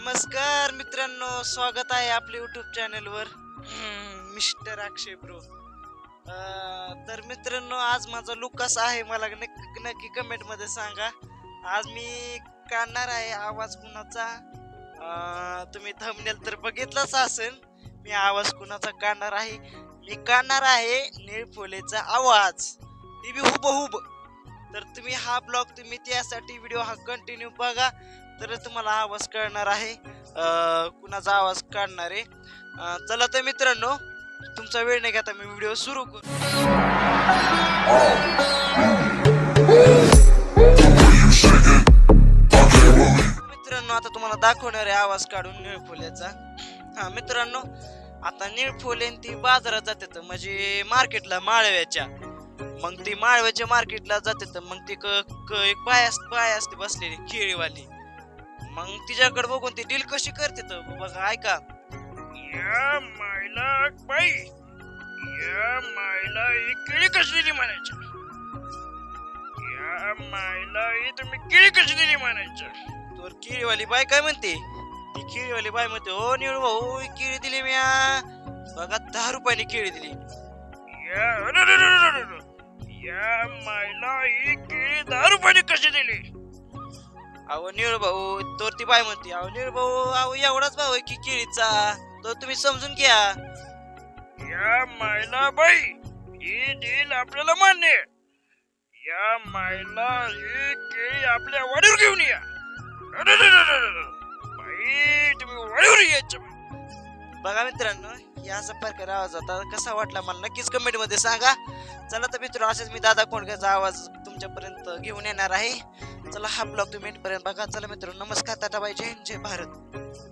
नमस्कार मित्रांनो स्वागत आहे आपल्या युट्यूब चॅनलवर मिस्टर अक्षय ब्रो. तर मित्रांनो आज माझा लुक कसा आहे. मला नक्की नक्की कमेंटमध्ये सांगा. आज मी काढणार आहे आवाज कुणाचा? तुम्ही थंबनेल तर बघितलाच असेल. मी आवाज कुणाचा काढणार आहे? मी काढणार आहे निळफोलेचा आवाज. ती बी हुबहुब. तर तुम्ही हा ब्लॉग तुम्ही त्यासाठी व्हिडिओ हा कंटिन्यू बघा. तर तुम्हाला आवाज कळणार आहे. कुणाचा आवाज काढणार आहे. चला तर मित्रांनो तुमचा वेळ नाही घेता मी व्हिडिओ सुरू करू. मित्रांनो आता तुम्हाला दाखवणार आहे आवाज काढून निळफुल्याचा. हा मित्रांनो आता निळफुले ती बाजारात जातात. म्हणजे मार्केटला माळव्याच्या. मग ती माळव्याच्या मार्केटला जातात. मग ती क- एक बाय असते बाय असते बसलेली केळीवाली. मग तिच्याकडे बघून ती डील कशी करते तर बघा ऐका. या मायला बाई. या मायला ही केळी कशी दिली म्हणायची? या मायला ही तुम्ही केळी कशी दिली म्हणायची? तर केळीवाली बाय काय म्हणते? ती केळीवाली बाय म्हणते हो निळू भाऊ किळी केळी दिली मी बघा दहा रुपयाने केळी दिली. या या मायला ही केळी दहा रुपयाने कशी दिली? अहो निळू भाऊ तर ती बाय म्हणते अहो निळू भाऊ अहो एवढाच भाऊ आहे की केळीचा. तो तुम्ही समजून घ्या. या मायला बाई ही डील आपल्याला मान्य. आहे. या मायला ही केळी आपल्या वाडीवर घेऊन या. बाई तुम्ही वाडीवर बघा मित्रांनो या असा प्रकार आवाज होता कसा वाटला मला नक्कीच कमेंटमध्ये सांगा. चला तर मित्रांनो असेच मी दादा कोंडक्याचा आवाज तुमच्यापर्यंत घेऊन येणार आहे. चला हा ब्लॉग तुम्ही पर्यंत बघा. चला मित्रांनो नमस्कार टाटा बाय जय हिंद, जय भारत.